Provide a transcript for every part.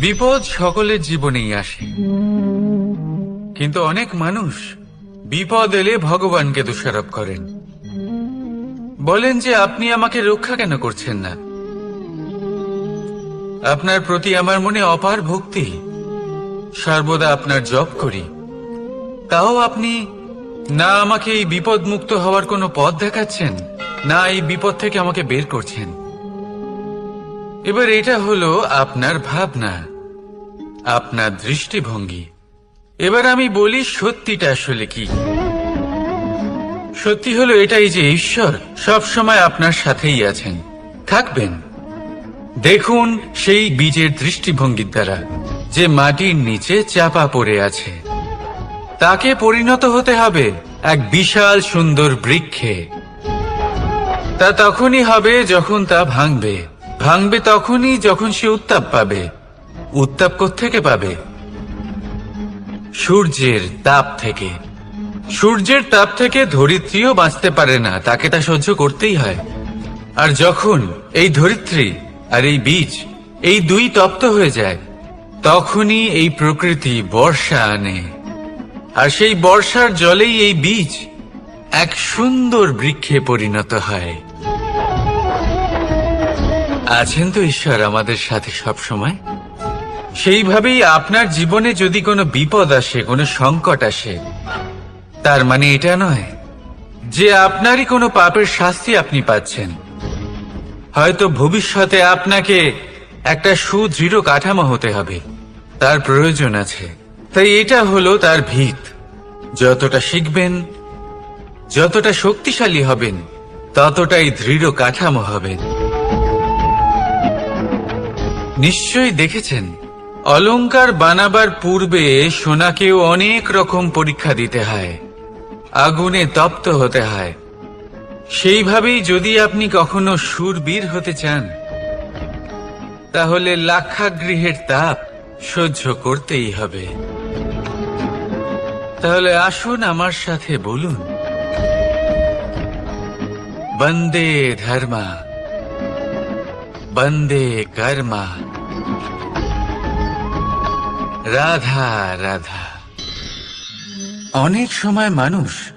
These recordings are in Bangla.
বিপদ সকলের জীবনেই আসে। কিন্তু অনেক মানুষ বিপদ এলে ভগবানকে দোষারোপ করেন। বলেন যে, আপনি আমাকে রক্ষা কেন করছেন না? আপনার প্রতি আমার মনে অপার ভক্তি। সর্বদা আপনার জপ করি। তাও আপনি না আমাকে এই বিপদ মুক্ত হওয়ার কোনো পথ দেখাচ্ছেন, না এই বিপদ থেকে আমাকে বের করছেন। এবার এটা হলো আপনার ভাবনা। আপনার দৃষ্টিভঙ্গি। এবার আমি বলি সত্যিটা আসলে কি। সত্যি হলো এটাই যে ঈশ্বর সব সময় আপনার সাথেই আছেন। থাকবেন। দেখুন সেই বীজের দৃষ্টিভঙ্গির দ্বারা, যে মাটির নিচে চাপা পড়ে আছে। তাকে পরিণত হতে হবে এক বিশাল সুন্দর বৃক্ষে। তা তখনই হবে যখন তা ভাঙবে। ভাঙবে তখনই যখন সে উত্তাপ পাবে। উত্তাপ থেকে পাবে? সূর্যের তাপ থেকে। সূর্যের তাপ থেকে ধরিত্রীও বাঁচতে পারে না, তাকে তা সহ্য করতেই হয়। আর যখন এই ধরিত্রী আর এই বীজ, এই দুই তপ্ত হয়ে যায়, তখনই এই প্রকৃতি বর্ষা আনে। আর সেই বর্ষার জলেই এই বীজ এক সুন্দর বৃক্ষে পরিণত হয়। আছেন তো ঈশ্বর আমাদের সাথে সব সময় সেইভাবেই আপনার জীবনে যদি কোনো বিপদ আসে, কোনো সংকট আসে, তার মানে এটা নয় যে আপনারই কোনো পাপের শাস্তি আপনি পাচ্ছেন। হয়তো ভবিষ্যতে আপনাকে একটা সুদৃঢ় কাঠামো হতে হবে, তার প্রয়োজন আছে। তাই এটা হলো তার ভিত। যতটা শিখবেন, যতটা শক্তিশালী হবেন, ততটাই দৃঢ় কাঠামো হবেন নিশ্চয়ই দেখেছেন অলংকার বানাবার পূর্বে সোনাকেও অনেক রকম পরীক্ষা দিতে হয়, আগুনে তপ্ত হতে হয়। সেইভাবেই যদি আপনি কখনো সুরবীর হতে চান, তাহলে লাক্ষাগৃহের তাপ সহ্য করতেই হবে। তাহলে আসুন আমার সাথে বলুন, বন্দে ধর্মা, বন্দে কর্মা। রাধা রাধা। অনেক সময় মানুষ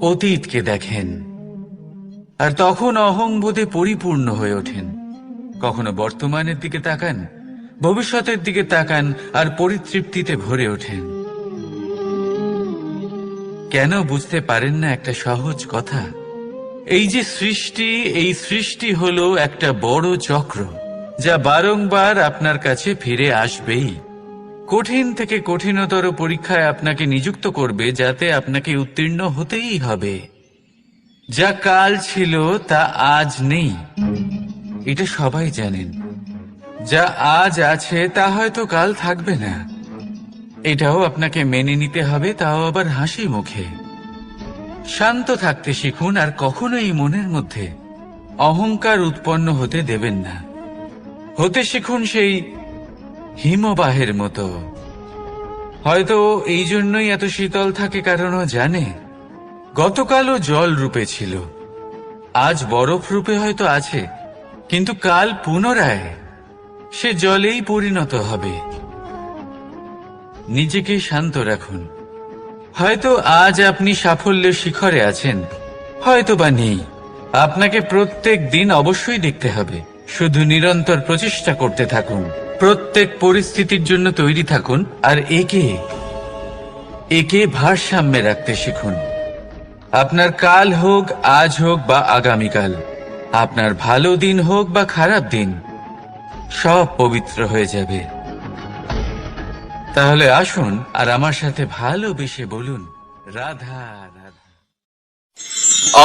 অতীতকে দেখেন আর তখন অহংবোধে পরিপূর্ণ হয়ে ওঠেন। কখনো বর্তমানের দিকে তাকান, ভবিষ্যতের দিকে তাকান আর পরিতৃপ্তিতে ভরে ওঠেন। কেন বুঝতে পারেন না একটা সহজ কথা? এই যে সৃষ্টি, এই সৃষ্টি হলো একটা বড় চক্র। যা বারংবার আপনার কাছে ফিরে আসবেই। কঠিন থেকে কঠিনতর পরীক্ষায় আপনাকে নিযুক্ত করবে যাতে আপনাকে উত্তীর্ণ হতেই হবে। যা কাল ছিল, তা আজ নেই। এটা সবাই জানেন। যা আজ আছে, তা হয়তো কাল থাকবে না। এটাও আপনাকে মেনে নিতে হবে, তাও আবার হাসি মুখে। শান্ত থাকতে শিখুন, আর কখনোই মনের মধ্যে অহংকার উৎপন্ন হতে দেবেন না। হতে শিখুন সেই হিমবাহের মতো। হয়তো এই জন্যই এত শীতল থাকে, কারণ জানে, গতকালও জল রূপে ছিল। আজ বরফ রূপে হয়তো আছে, কিন্তু কাল পুনরায় সে জলেই পরিণত হবে। নিজেকে শান্ত রাখুন। হয়তো আজ আপনি সাফল্যের শিখরে আছেন হয়তো বা নেই। আপনাকে প্রত্যেক দিন অবশ্যই দেখতে হবে। শুধু নিরন্তর প্রচেষ্টা করতে থাকুন। প্রত্যেক পরিস্থিতির জন্য তৈরি থাকুন আর একে একে ভারসাম্যে রাখতে শিখুন। আপনার কাল হোক, আজ হোক বা আগামীকাল, আপনার ভালো দিন হোক বা খারাপ দিন, সব পবিত্র হয়ে যাবে। তাহলে আসুন আর আমার সাথে ভালোবেসে বলুন, রাধা রাধা।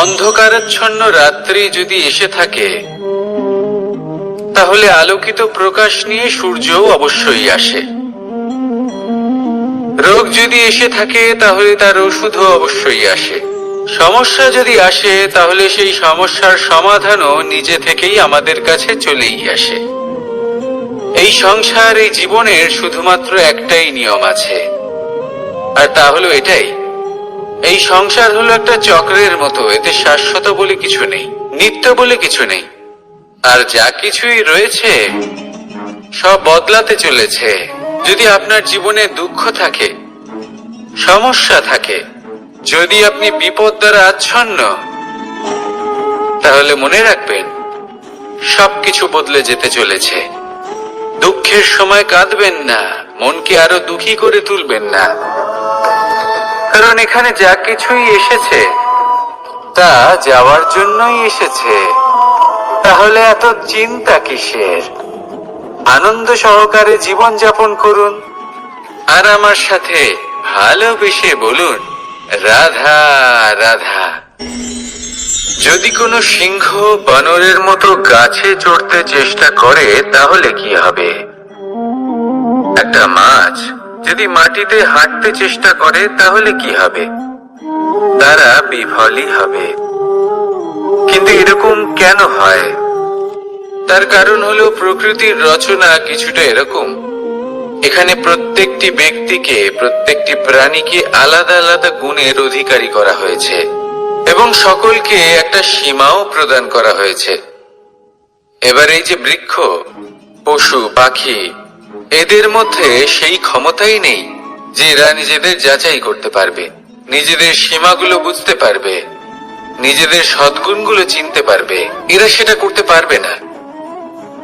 অন্ধকারাচ্ছন্ন রাত্রি যদি এসে থাকে তাহলে আলোকিত প্রকাশ নিয়ে সূর্যও অবশ্যই আসে। রোগ যদি এসে থাকে, তাহলে তার ওষুধও অবশ্যই আসে। সমস্যা যদি আসে, তাহলে সেই সমস্যার সমাধানও নিজে থেকেই আমাদের কাছে চলেই আসে। এই সংসার, এই জীবনের শুধুমাত্র একটাই নিয়ম আছে। আর তা হলো এটাই। এই সংসার হলো একটা চক্রের মতো, এতে শাশ্বত বলে কিছু নেই, নিত্য বলে কিছু নেই। আর যা কিছুই রয়েছে, সব বদলাতে চলেছে। যদি আপনার জীবনে দুঃখ থাকে, সমস্যা থাকে, যদি আপনি বিপদ দ্বারা আচ্ছন্ন, তাহলে মনে রাখবেন, সবকিছু বদলে যেতে চলেছে। দুঃখের সময় কাঁদবেন না, মনকে আরও দুঃখী করে তুলবেন না। কারণ এখানে যা কিছুই এসেছে, তা যাওয়ার জন্যই এসেছে। তাহলে এত চিন্তা কিসের? আনন্দ সহকারে জীবন যাপন করুন। আর আমার সাথে ভালোবেসে বলুন, রাধা রাধা। যদি কোনো সিংহ বানরের মতো গাছে চড়তে চেষ্টা করে, তাহলে কি হবে? একটা মাছ যদি মাটিতে হাঁটতে চেষ্টা করে, তাহলে কি হবে? তারা বিফলই হবে। কিন্তু এরকম কেন হয়? তার কারণ হলো প্রকৃতির রচনা কিছুটা এরকম। এখানে প্রত্যেকটি ব্যক্তিকে, প্রত্যেকটি প্রাণীকে আলাদা আলাদা গুণের অধিকারী করা হয়েছে এবং সকলকে একটা সীমাও প্রদান করা হয়েছে। এবার এই যে বৃক্ষ, পশু, পাখি, এদের মধ্যে সেই ক্ষমতাই নেই যে এরা নিজেদের যাচাই করতে পারবে, নিজেদের সীমাগুলো বুঝতে পারবে। নিজেদের সদ্গুণগুলো চিনতে পারবে। এরা সেটা করতে পারবে না।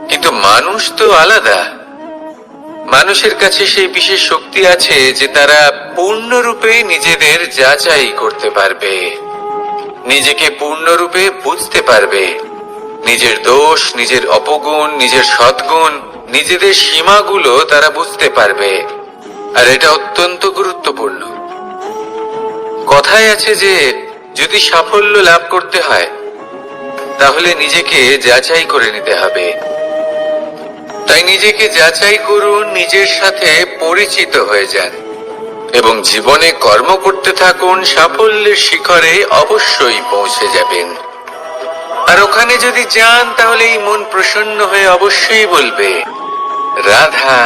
কিন্তু মানুষ তো আলাদা। মানুষের কাছে সেই বিশেষ শক্তি আছে যে তারা পূর্ণরূপে নিজেদের যাচাই করতে পারবে। নিজেকে পূর্ণরূপে বুঝতে পারবে। নিজের দোষ, নিজের অপগুণ, নিজের সদ্গুণ, নিজেদের সীমাগুলো তারা বুঝতে পারবে। আর এটা অত্যন্ত গুরুত্বপূর্ণ। কথায় আছে যে যদি সাফল্য লাভ করতে হয়, তাহলে নিজেকে যাচাই করে নিতে হবে। তাই নিজেকে যাচাই করুন, নিজের সাথে পরিচিত হয়ে যান এবং জীবনে কর্ম করতে থাকুন, সাফল্যের শিখরে অবশ্যই পৌঁছে যাবেন। আর ওখানে যদি যান, তাহলে এই মন প্রসন্ন হয়ে অবশ্যই বলবে, রাধা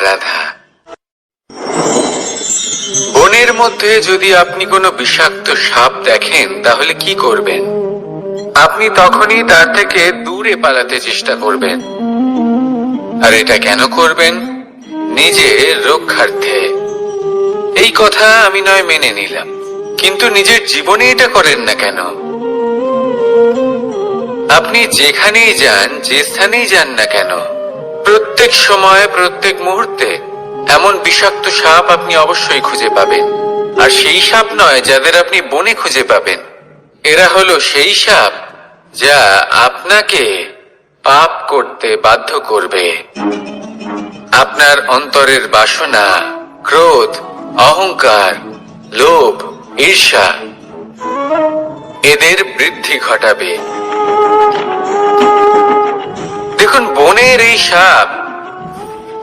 রাধা। বনের মধ্যে যদি আপনি কোনো বিষাক্ত সাপ দেখেন, তাহলে কি করবেন? আপনি তখনই তার থেকে দূরে পালাতে চেষ্টা করবেন। আর এটা কেন করবেন? নিজের রক্ষার্থে। এই কথা আমি নয় মেনে নিলাম, কিন্তু নিজের জীবনে এটা করেন না কেন? আপনি যেখানেই যান, যে স্থানেই যান না কেন, প্রত্যেক সময়, প্রত্যেক মুহূর্তে এমন বিষাক্ত সাপ আপনি অবশ্যই খুঁজে পাবেন। আর সেই সাপ নয় যাদের আপনি বনে খুঁজে পাবেন। এরা হলো সেই সাপ যা আপনাকে পাপ করতে বাধ্য করবে। আপনার অন্তরের বাসনা, ক্রোধ, অহংকার, লোভ, ঈর্ষা, এদের বৃদ্ধি ঘটাবে। দেখুন, বনের এই সাপ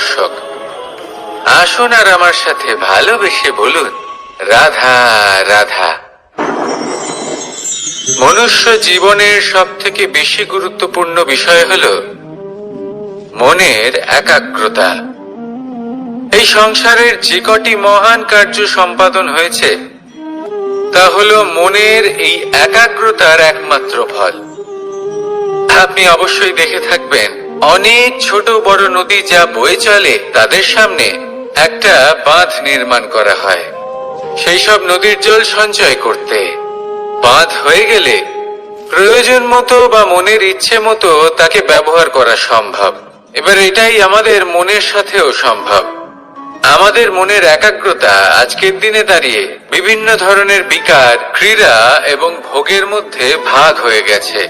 আবশ্যক আসুন আর আমার সাথে ভালোবেসে বলুন, রাধা রাধা। মনুষ্য জীবনের সব থেকে বেশি গুরুত্বপূর্ণ বিষয় হল মনের একাগ্রতা। এই সংসারের যে কটি মহান কার্য সম্পাদন হয়েছে, তা হল মনের এই একাগ্রতার একমাত্র ফল। আপনি অবশ্যই দেখে থাকবেন অনেক ছোট বড় নদী যা বয়ে চলে, তাদের সামনে একটা বাঁধ নির্মাণ করা হয়। সেই সব নদীর জল সঞ্চয় করতে। বাঁধ হয়ে গেলে প্রয়োজন মতো বা মনের ইচ্ছে মতো তাকে ব্যবহার করা সম্ভব। এবার এটাই আমাদের মনের সাথেও সম্ভব। আমাদের মনের একাগ্রতা আজকের দিনে দাঁড়িয়ে বিভিন্ন ধরনের বিকার, ক্রীড়া এবং ভোগের মধ্যে ভাগ হয়ে গেছে।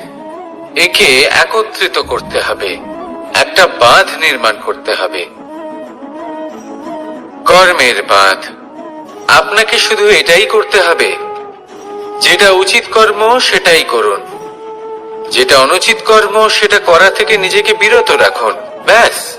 একে একত্রিত করতে হবে। একটা বাঁধ নির্মাণ করতে হবে। কর্মের বাঁধ। আপনাকে শুধু এটাই করতে হবে। যেটা উচিত কর্ম, সেটাই করুন। যেটা অনুচিত কর্ম, সেটা করা থেকে নিজেকে বিরত রাখুন। ব্যাস।